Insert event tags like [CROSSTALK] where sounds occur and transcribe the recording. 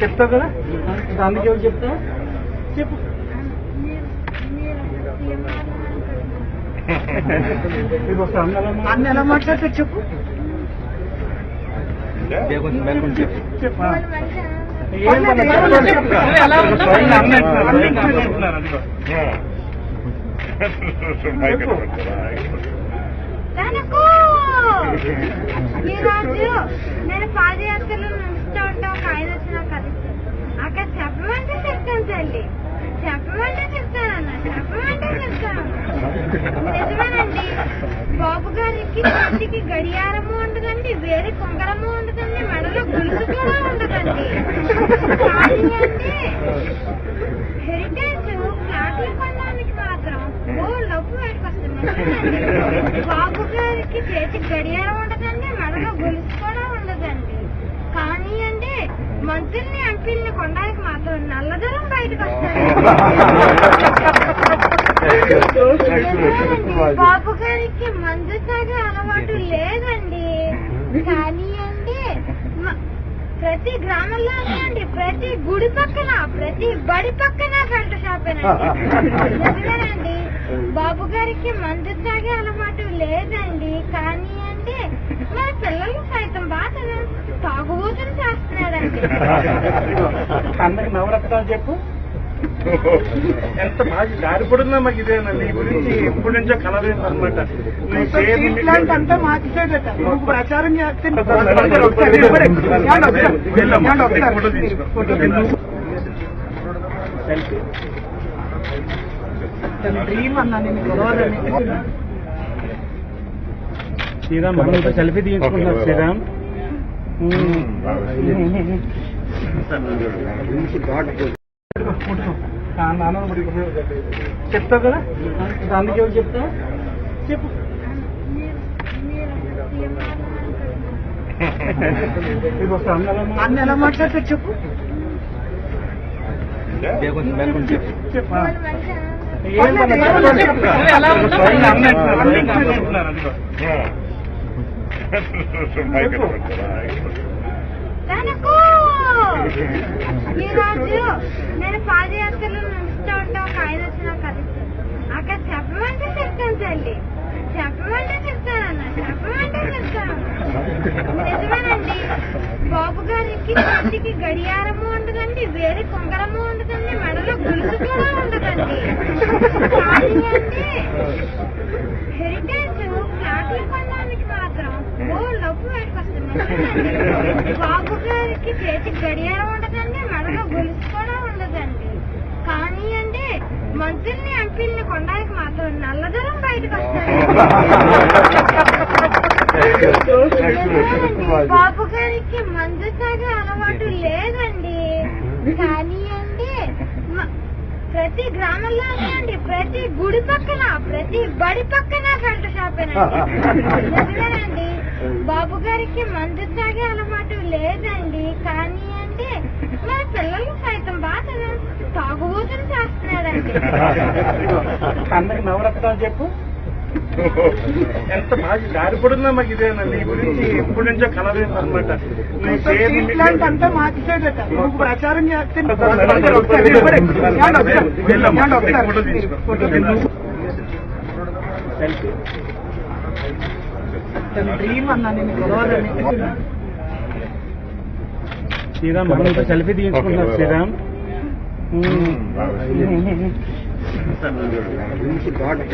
చెప్తావు కదా అందుకే ఎవరు చెప్తావు చెప్పు అన్న ఎలా మాట్లాడితే చెప్పు చెప్పు? అన్న అంటున్నారు. అన్న అంటున్నారు. అదిగో. తనకు ఈరోజు నేను పాదయాత్రలో నడుస్తూ ఒక ఆయన వచ్చి నాకు కలిసి అక్కడ చెప్పమంటే చెప్తాను తల్లి. చెప్పమంటే చెప్తానన్న చెప్పమంటే చెప్తాను. నిజమేనండి. బాబు గారికి చేతికి గడియారము ఉండదండి వేరే కొంగరము ఉండదండి మెడలో గులుసు కూడా ఉండదండి. అంటే అండి హెరిటేజ్ ఫ్లాట్లు కొనడానికి మాత్రం ఓ డబ్బు బయటకు బాబు గారికి చేతి గడియారం ఉండదండి మెడలో గొలుసు కూడా ఉండదండి. కానీ అండి మంత్రుల్ని ఎంపీల్ని కొనడానికి మాత్రం నల్లదనం బయటకు వస్తుంది. [LAUGHS] బాబు గారికి మందు తాగే అలవాటు లేదండి. కానీ అండి ప్రతి గ్రామంలోనే అండి ప్రతి గుడి పక్కన ప్రతి బడి పక్కన గంట షాపేనండి. [LAUGHS] నిజమేనండి బాబు గారికి మందు తాగే అలవాటు లేదండి. కానీ అంటే మన పిల్లలు సైతం బాగా తాగుబోతులు చేస్తున్నారండి. అన్నకి నవరత్నాలు చెప్పు. ఎంత బాగా జారిపడున్నా మాకు ఇదేనా? నీ గురించి ఎప్పటి నుంచో కలలేదు అనమాట నీ పేరు అంతా మార్చేదట నువ్వు ప్రచారం చేస్తే డ్రీమ్ అన్నా నేను గొడవలని శ్రీరామ్ మనతో సెల్ఫీ తీసుకుంటున్నారు శ్రీరామ్. చెప్తావు కదా? అందుకే ఎవరు చెప్తావు చెప్పు. అన్న ఎలా మాట్లాడితే చెప్పు. చెప్పు. తనకు! ఈరోజు నేను పాదయాత్రలో నడుస్తూ ఉంటా ఒక ఆయన వచ్చి నాకు కలిసి అక్కడ చెప్పమంటే చెప్తాను తల్లి. చెప్పమంటే చెప్తానన్న చెప్పమంటే చెప్తాను. నిజమేనండి. బాబు గారికి చేతికి గడియారము ఉండదండి వేరే కొంగరము ఉండదండి మెడలో గులుసు కూడా ఉండదు కానీ అండి హెరిటేజ్ ఫ్లాట్లు కొనడానికి మాత్రం ఓ డబ్బు బయటకు వస్తుంది బాబు గారికి చేతి గడియారం ఉండదండి మెడలో గొలుసు కూడా ఉండదండి. కానీ అండి మంత్రుల్ని ఎంపీల్ని కొనడానికి మాత్రం నల్లదూరం బయటకు వస్తుంది. బాబు గారికి మందు తాగే అలవాటు లేదండి. కానీ అండి ప్రతి గ్రామంలోనే అండి ప్రతి గుడి పక్కన ప్రతి బడి పక్కన గంట షాపేనండి. నిజమేనండి. బాబు గారికి మందు తాగే అలవాటు లేదండి. కానీ అంటే మన పిల్లలు సైతం బాగా తాగుబోతులు చేస్తున్నారండి. అన్నకి నవరత్నాలు చెప్పు. ఎంత బాగా జారిపడున్నా మాకు ఇదేనా? నీ గురించి ఎప్పటి నుంచో కలలేదు అనమాట నీ పేరు అంతా మార్చేదట నువ్వు ప్రచారం చేస్తే డ్రీమ్ అన్నా నేను గొడవలని. శ్రీరామ్ మనతో సెల్ఫీ తీసుకుంటున్నారు శ్రీరామ్.